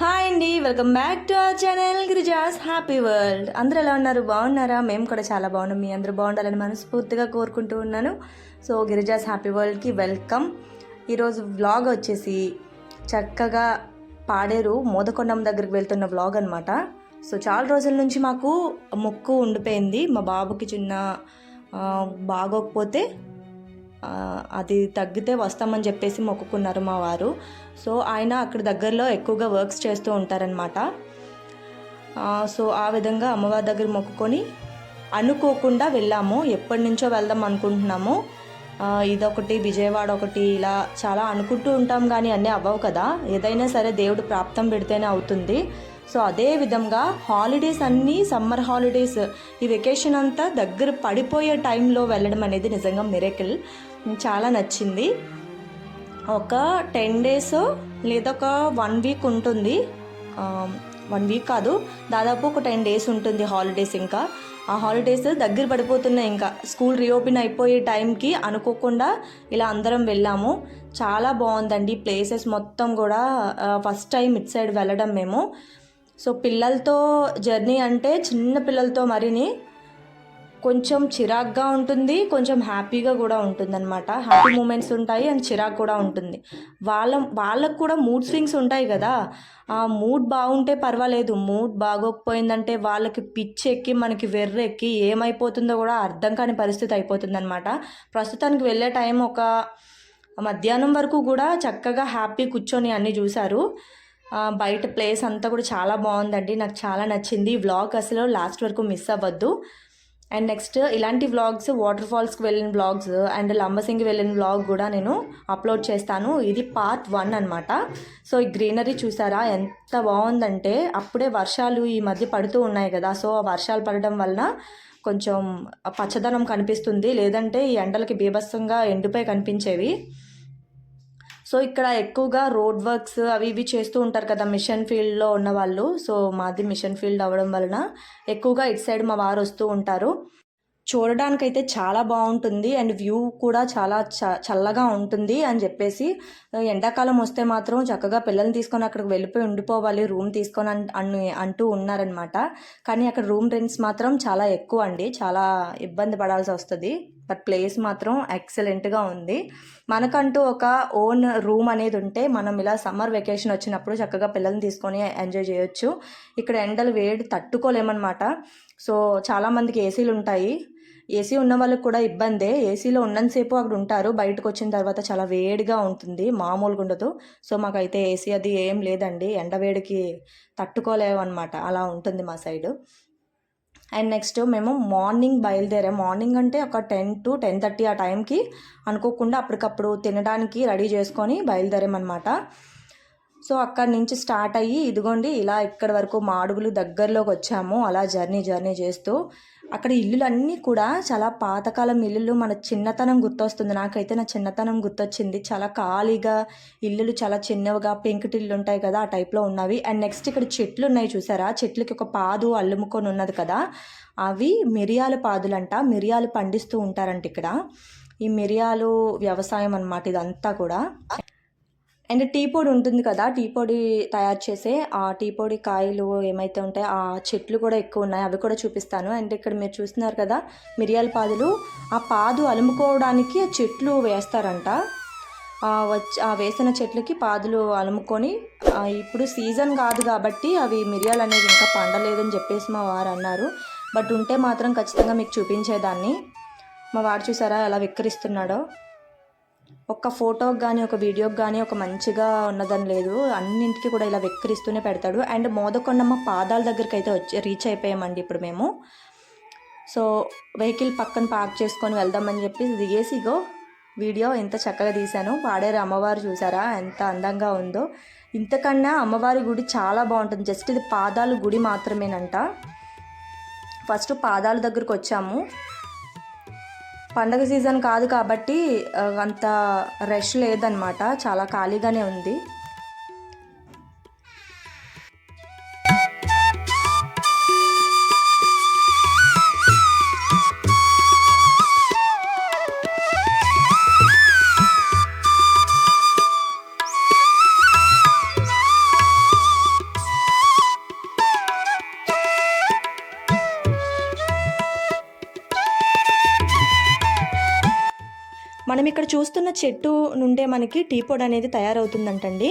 Hi అండి welcome back to our channel Girija's happy world అందరూ ఎలా ఉన్నారు? బాగున్నారా? మేము కూడా చాలా బాగున్నాం. మీ అందరూ బాగుండాలని మనస్ఫూర్తిగా కోరుకుంటూ ఉన్నాను. సో గిరిజాస్ హ్యాపీ వరల్డ్కి వెల్కమ్ ఈరోజు వ్లాగ్ వచ్చేసి చక్కగా పాడేరు మోదకొండం దగ్గరికి వెళ్తున్న వ్లాగ్ అనమాట సో చాలా రోజుల నుంచి మాకు మొక్కు ఉండిపోయింది. మా బాబుకి చిన్న బాగోకపోతే అది తగ్గితే వస్తామని చెప్పేసి మొక్కుకున్నారు మా వారు. సో ఆయన అక్కడ దగ్గరలో ఎక్కువగా వర్క్స్ చేస్తూ ఉంటారనమాట సో ఆ విధంగా అమ్మవారి దగ్గర మొక్కుకొని అనుకోకుండా వెళ్ళాము. ఎప్పటి నుంచో వెళ్దాం అనుకుంటున్నాము. ఇదొకటి విజయవాడ ఒకటి ఇలా చాలా అనుకుంటూ ఉంటాం కానీ అన్నీ అవ్వవు కదా. ఏదైనా సరే దేవుడు ప్రాప్తం పెడితేనే అవుతుంది. సో అదే విధంగా హాలిడేస్ అన్నీ సమ్మర్ హాలిడేస్ ఈ వెకేషన్ అంతా దగ్గర పడిపోయే టైంలో వెళ్ళడం అనేది నిజంగా మిరేకిల్ చాలా నచ్చింది. ఒక టెన్ డేస్ లేదా ఒక వన్ వీక్ ఉంటుంది. వన్ వీక్ కాదు దాదాపు ఒక టెన్ డేస్ ఉంటుంది హాలిడేస్ ఇంకా. ఆ హాలిడేస్ దగ్గర పడిపోతున్నాయి ఇంకా స్కూల్ రీఓపెన్ అయిపోయే టైంకి అనుకోకుండా ఇలా అందరం వెళ్ళాము. చాలా బాగుందండి ప్లేసెస్ మొత్తం కూడా ఫస్ట్ టైం ఇట్ సైడ్ వెళ్ళడం మేము. సో పిల్లలతో జర్నీ అంటే చిన్న పిల్లలతో మరిని కొంచెం చిరాగ్గా ఉంటుంది కొంచెం హ్యాపీగా కూడా ఉంటుందన్నమాట. హ్యాపీ మూమెంట్స్ ఉంటాయి అండ్ చిరాకు కూడా ఉంటుంది. వాళ్ళ వాళ్ళకు కూడా మూడ్ స్వింగ్స్ ఉంటాయి కదా. ఆ మూడ్ బాగుంటే పర్వాలేదు. మూడ్ బాగోకపోయిందంటే వాళ్ళకి పిచ్చి ఎక్కి మనకి వెర్రె ఎక్కి ఏమైపోతుందో కూడా అర్థం కాని పరిస్థితి అయిపోతుందన్నమాట. ప్రస్తుతానికి వెళ్ళే టైం ఒక మధ్యాహ్నం వరకు కూడా చక్కగా హ్యాపీ కూర్చొని అన్నీ చూశారు. బయట ప్లేస్ అంతా కూడా చాలా బాగుందండి. నాకు చాలా నచ్చింది. ఈ వ్లాగ్ అసలు లాస్ట్ వరకు మిస్ అవ్వద్దు. అండ్ నెక్స్ట్ ఇలాంటి వ్లాగ్స్ వాటర్ ఫాల్స్కి వెళ్ళిన వ్లాగ్స్ అండ్ లంబసింగి వెళ్ళిన వ్లాగ్ కూడా నేను అప్లోడ్ చేస్తాను. ఇది పార్ట్ వన్ అనమాట సో ఈ గ్రీనరీ చూసారా? ఎంత బాగుందంటే అప్పుడే వర్షాలు ఈ మధ్య పడుతూ ఉన్నాయి కదా. సో ఆ వర్షాలు పడడం వలన కొంచెం పచ్చదనం కనిపిస్తుంది. లేదంటే ఈ ఎండలకి బీభత్సంగా ఎండిపోయి కనిపించేవి. సో ఇక్కడ ఎక్కువగా రోడ్ వర్క్స్ అవి ఇవి చేస్తూ ఉంటారు కదా మిషన్ ఫీల్డ్లో ఉన్న వాళ్ళు. సో మాది మిషన్ ఫీల్డ్ అవ్వడం వలన ఎక్కువగా ఇటు సైడ్ మా వారు వస్తూ ఉంటారు. చూడడానికైతే చాలా బాగుంటుంది అండ్ వ్యూ కూడా చాలా చ చల్లగా ఉంటుంది అని చెప్పేసి ఎండాకాలం వస్తే మాత్రం చక్కగా పిల్లల్ని తీసుకొని అక్కడికి వెళ్ళిపోయి ఉండిపోవాలి రూమ్ తీసుకొని అన్- అని అంటూ ఉన్నారనమాట కానీ అక్కడ రూమ్ రెంట్స్ మాత్రం చాలా ఎక్కువ అండి. చాలా ఇబ్బంది పడాల్సి వస్తుంది. బట్ ప్లేస్ మాత్రం ఎక్సలెంట్గా ఉంది. మనకంటూ ఒక ఓన్ రూమ్ అనేది ఉంటే మనం ఇలా సమ్మర్ వెకేషన్ వచ్చినప్పుడు చక్కగా పిల్లల్ని తీసుకొని ఎంజాయ్ చేయొచ్చు. ఇక్కడ ఎండలు వేడి తట్టుకోలేమన్నమాట. సో చాలామందికి ఏసీలు ఉంటాయి. ఏసీ ఉన్న వాళ్ళకి కూడా ఇబ్బందే. ఏసీలో ఉన్నంతసేపు అక్కడ ఉంటారు. బయటకు వచ్చిన తర్వాత చాలా వేడిగా ఉంటుంది. మామూలుగా ఉండదు. సో మాకైతే ఏసీ అది ఏం లేదండి. ఎండ వేడికి తట్టుకోలేమన్నమాట. అలా ఉంటుంది మా సైడు. అండ్ నెక్స్ట్ మేము మార్నింగ్ బయలుదేరాం. మార్నింగ్ అంటే ఒక టెన్ టు టెన్ థర్టీ ఆ టైంకి అనుకోకుండా అప్పటికప్పుడు తినడానికి రెడీ చేసుకొని బయలుదేరామన్నమాట. సో అక్కడి నుంచి స్టార్ట్ అయ్యి ఇదిగోండి ఇలా ఇక్కడి వరకు మాడుగులు దగ్గరలోకి వచ్చాము. అలా జర్నీ జర్నీ చేస్తూ అక్కడ ఇల్లులన్నీ కూడా చాలా పాతకాలం ఇల్లులు. మన చిన్నతనం గుర్తొస్తుంది. నాకైతే నా చిన్నతనం గుర్తొచ్చింది. చాలా ఖాళీగా ఇల్లులు చాలా చిన్నవిగా పెంకుటిల్లు ఉంటాయి కదా ఆ టైప్లో ఉన్నవి. అండ్ నెక్స్ట్ ఇక్కడ చెట్లు ఉన్నాయి చూసారా? చెట్లకి ఒక పాదు అల్లుముకొని ఉన్నది కదా అవి మిరియాల పాదులంట. మిరియాలు పండిస్తూ ఉంటారంట ఇక్కడ. ఈ మిరియాలు వ్యవసాయం అన్నమాట ఇదంతా కూడా. అండ్ టీ పొడి ఉంటుంది కదా టీ పొడి తయారు చేసే ఆ టీ పొడి కాయలు ఏమైతే ఉంటాయో ఆ చెట్లు కూడా ఎక్కువ ఉన్నాయి అవి కూడా చూపిస్తాను. అండ్ ఇక్కడ మీరు చూస్తున్నారు కదా మిరియాల పాదులు. ఆ పాదు అలుముకోవడానికి ఆ చెట్లు వేస్తారంట. వచ్చి ఆ వేసిన చెట్లకి పాదులు అలుముకొని ఇప్పుడు సీజన్ కాదు కాబట్టి అవి మిరియాలు అనేది ఇంకా పండలేదని చెప్పేసి మా వారు అన్నారు. బట్ ఉంటే మాత్రం ఖచ్చితంగా మీకు చూపించేదాన్ని. మా వారు చూసారా ఎలా విక్రిస్తున్నాడో ఒక్క ఫోటోకి కానీ ఒక వీడియోకి కానీ ఒక మంచిగా ఉన్నదని లేదు. అన్నింటికి కూడా ఇలా వెక్కిరిస్తూనే పెడతాడు. అండ్ మోదకొండమ్మ పాదాల దగ్గరికి అయితే వచ్చి రీచ్ అయిపోయామండి ఇప్పుడు మేము. సో వెహికల్ పక్కన పార్క్ చేసుకొని వెళ్దామని చెప్పి దిగేసిగో వీడియో ఎంత చక్కగా తీశాను. పాడేరు అమ్మవారు చూసారా? ఎంత అందంగా ఉందో. ఇంతకన్నా అమ్మవారి గుడి చాలా బాగుంటుంది. జస్ట్ ఇది పాదాలు గుడి మాత్రమేనంట. ఫస్ట్ పాదాల దగ్గరకు వచ్చాము. పండగ సీజన్ కాదు కాబట్టి అంత రష్ లేదనమాట చాలా ఖాళీగానే ఉంది. మనం ఇక్కడ చూస్తున్న చెట్టు నుండే మనకి టీ పొడి అనేది తయారవుతుందంటండి.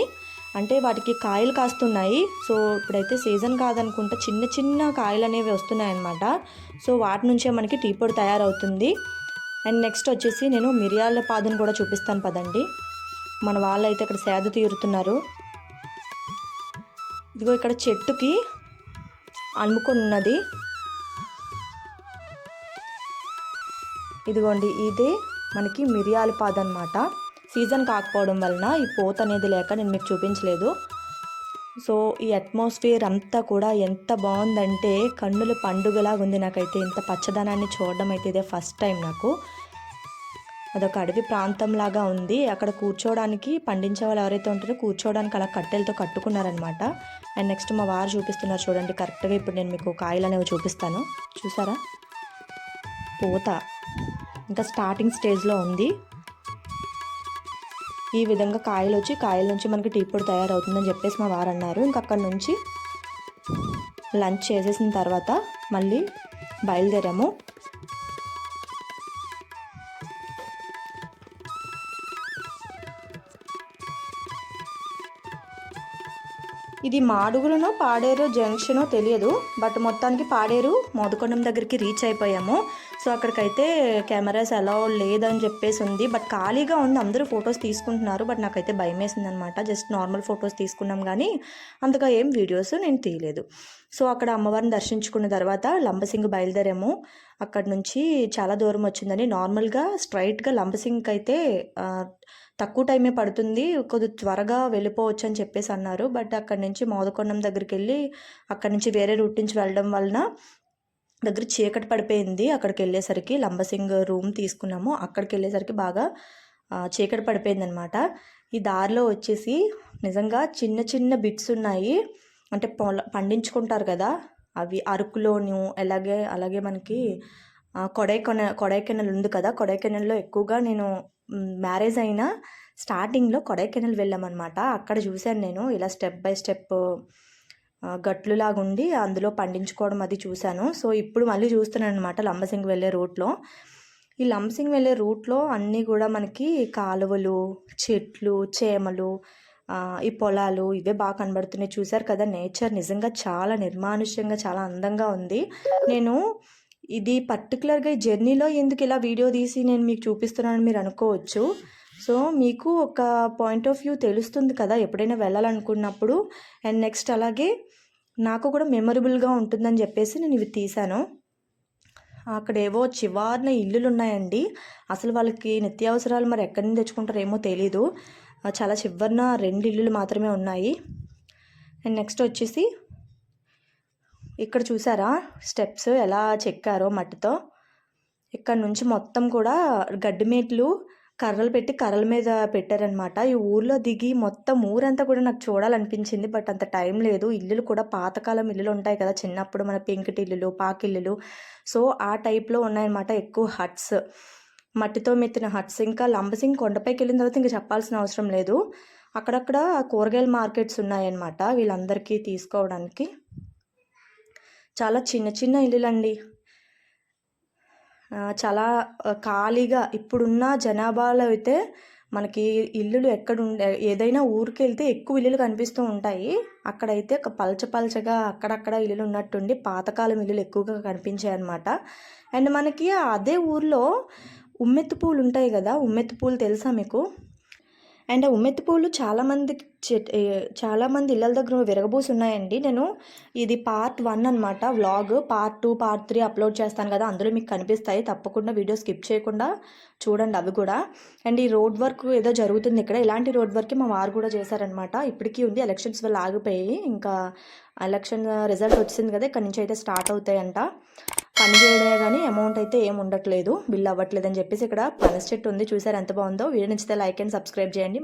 అంటే వాటికి కాయలు కాస్తున్నాయి. సో ఇప్పుడైతే సీజన్ కాదనుకుంటా చిన్న చిన్న కాయలు అనేవి వస్తున్నాయన్నమాట. సో వాటి నుంచే మనకి టీ పొడి తయారవుతుంది. అండ్ నెక్స్ట్ వచ్చేసి నేను మిరియాల పాదును కూడా చూపిస్తాను పదండి. మన వాళ్ళు అయితే ఇక్కడ సేద తీరుతున్నారు. ఇదిగో ఇక్కడ చెట్టుకి అలుముకొని ఉన్నది. ఇదిగోండి ఇదే మనకి మిరియాల పాదు అనమాట సీజన్ కాకపోవడం వలన ఈ పోత అనేది లేక నేను మీకు చూపించలేదు. సో ఈ అట్మాస్ఫియర్ అంతా కూడా ఎంత బాగుందంటే కన్నుల పండుగలాగా ఉంది నాకైతే. ఇంత పచ్చదనాన్ని చూడడం అయితే ఇదే ఫస్ట్ టైం నాకు. అదొక అడవి ప్రాంతం లాగా ఉంది. అక్కడ కూర్చోవడానికి పండించే వాళ్ళు ఎవరైతే ఉంటారో కూర్చోవడానికి అలా కట్టెలతో కట్టుకున్నారనమాట అండ్ నెక్స్ట్ మా వారు చూపిస్తున్నారు చూడండి. కరెక్ట్గా ఇప్పుడు నేను మీకు కాయలు అనేవి చూపిస్తాను. చూసారా? పూత. ఇంకా స్టార్టింగ్ స్టేజ్లో ఉంది. ఈ విధంగా కాయలు వచ్చి కాయల నుంచి మనకి టీ పొడి తయారవుతుందని చెప్పేసి మా వారు అన్నారు. ఇంక అక్కడి నుంచి లంచ్ చేసేసిన తర్వాత మళ్ళీ బయలుదేరాము. ఇది మాడుగులనో పాడేరు జంక్షనో తెలియదు. బట్ మొత్తానికి పాడేరు మోదకొండం దగ్గరికి రీచ్ అయిపోయాము. సో అక్కడికైతే కెమెరాస్ ఎలా లేదని చెప్పేసి ఉంది. బట్ ఖాళీగా ఉంది. అందరూ ఫొటోస్ తీసుకుంటున్నారు. బట్ నాకైతే భయం వేసింది అనమాట జస్ట్ నార్మల్ ఫొటోస్ తీసుకున్నాం కానీ అంతగా ఏం వీడియోస్ నేను తీయలేదు. సో అక్కడ అమ్మవారిని దర్శించుకున్న తర్వాత లంబసింగ్ బయలుదేరాము. అక్కడ నుంచి చాలా దూరం వచ్చిందని నార్మల్గా స్ట్రైట్గా లంబసింగ్కి అయితే తక్కువ టైమే పడుతుంది. కొద్ది త్వరగా వెళ్ళిపోవచ్చు అని చెప్పేసి అన్నారు. బట్ అక్కడ నుంచి మోదకొండం దగ్గరికి వెళ్ళి అక్కడ నుంచి వేరే రూట్ నుంచి వెళ్ళడం వలన దగ్గర చీకటి పడిపోయింది. అక్కడికి వెళ్ళేసరికి లంబసింగ్ రూమ్ తీసుకున్నాము. అక్కడికి వెళ్ళేసరికి బాగా చీకటి పడిపోయింది అనమాట ఈ దారిలో వచ్చేసి నిజంగా చిన్న చిన్న బిట్స్ ఉన్నాయి. అంటే పొల పండించుకుంటారు కదా అవి అరకులోను అలాగే అలాగే మనకి కొడైకొన కొడైకెనల్ ఉంది కదా కొడైకెనాల్లో ఎక్కువగా నేను మ్యారేజ్ అయిన స్టార్టింగ్లో కొడైకెనల్ వెళ్ళామన్నమాట అక్కడ చూశాను నేను. ఇలా స్టెప్ బై స్టెప్ గట్లులాగా ఉండి అందులో పండించుకోవడం అది చూశాను. సో ఇప్పుడు మళ్ళీ చూస్తున్నాను అనమాట లంబసింగ్ వెళ్ళే రూట్లో. ఈ లంబసింగ్ వెళ్ళే రూట్లో అన్నీ కూడా మనకి కాలువలు చెట్లు చేమలు ఈ పొలాలు ఇవే బాగా కనబడుతున్నాయి. చూశారు కదా నేచర్ నిజంగా చాలా నిర్మానుష్యంగా చాలా అందంగా ఉంది. నేను ఇది పర్టికులర్గా ఈ జర్నీలో ఎందుకు ఇలా వీడియో తీసి నేను మీకు చూపిస్తున్నానని మీరు అనుకోవచ్చు. సో మీకు ఒక పాయింట్ ఆఫ్ వ్యూ తెలుస్తుంది కదా ఎప్పుడైనా వెళ్ళాలనుకున్నప్పుడు. అండ్ నెక్స్ట్ అలాగే నాకు కూడా మెమొరబుల్గా ఉంటుందని చెప్పేసి నేను ఇవి తీశాను. అక్కడ ఏవో చివారిన ఇల్లులు ఉన్నాయండి అసలు వాళ్ళకి నిత్యావసరాలు మరి ఎక్కడి నుంచి తెచ్చుకుంటారో ఏమో తెలీదు. చాలా చివరిన రెండు ఇల్లులు మాత్రమే ఉన్నాయి. అండ్ నెక్స్ట్ వచ్చేసి ఇక్కడ చూసారా? స్టెప్స్ ఎలా చెక్కారో మట్టితో. ఇక్కడ నుంచి మొత్తం కూడా గడ్డిమేట్లు కర్రలు పెట్టి కర్రల మీద పెట్టారనమాట ఈ ఊర్లో దిగి మొత్తం ఊరంతా కూడా నాకు చూడాలనిపించింది బట్ అంత టైం లేదు. ఇల్లులు కూడా పాతకాలం ఇల్లులు ఉంటాయి కదా చిన్నప్పుడు మన పెంకుటి ఇల్లులు పాకిల్లులు సో ఆ టైప్లో ఉన్నాయన్నమాట ఎక్కువ హట్స్. మట్టితో మెత్తిన హట్స్. ఇంకా లంబసింగ్ కొండపైకి వెళ్ళిన తర్వాత ఇంకా చెప్పాల్సిన అవసరం లేదు. అక్కడక్కడ కూరగాయల మార్కెట్స్ ఉన్నాయన్నమాట వీళ్ళందరికీ తీసుకోవడానికి. చాలా చిన్న చిన్న ఇల్లులండి. చాలా ఖాళీగా ఇప్పుడున్న జనాభాలో అయితే మనకి ఇల్లులు ఎక్కడ ఉండే ఏదైనా ఊరికి వెళ్తే ఎక్కువ ఇల్లులు కనిపిస్తూ ఉంటాయి. అక్కడైతే ఒక పల్చ పల్చగా అక్కడక్కడ ఇల్లులు ఉన్నట్టుండి పాతకాలం ఇల్లులు ఎక్కువగా కనిపించాయి అనమాట అండ్ మనకి అదే ఊర్లో ఉమ్మెత్తు పూలు ఉంటాయి కదా ఉమ్మెత్తు పూలు తెలుసా మీకు? అండ్ ఆ ఉమ్మెత్తి పూలు చాలామంది చెట్ చాలామంది ఇళ్ళ దగ్గర విరగబూసి ఉన్నాయండి. నేను ఇది పార్ట్ వన్ అనమాట vlog part two part three upload చేస్తాను కదా అందులో మీకు కనిపిస్తాయి. తప్పకుండా వీడియో స్కిప్ చేయకుండా చూడండి అవి కూడా. అండ్ ఈ రోడ్ వర్క్ ఏదో జరుగుతుంది ఇక్కడ. ఇలాంటి రోడ్ వర్క్ మా వారు కూడా చేశారనమాట ఇప్పటికీ ఉంది. ఎలక్షన్స్ వల్ల ఆగిపోయి ఇంకా ఎలక్షన్ రిజల్ట్ వచ్చింది కదా ఇక్కడ నుంచి అయితే స్టార్ట్ అవుతాయంట. పని చేయడమే కానీ అమౌంట్ అయితే ఏం ఉండట్లేదు. బిల్ అవ్వట్లేదు అని చెప్పేసి ఇక్కడ పనస్ చెట్టు ఉంది. చూసారు ఎంత బాగుందో. వీడియో నచ్చితే లైక్ అండ్ సబ్స్క్రైబ్ చేయండి.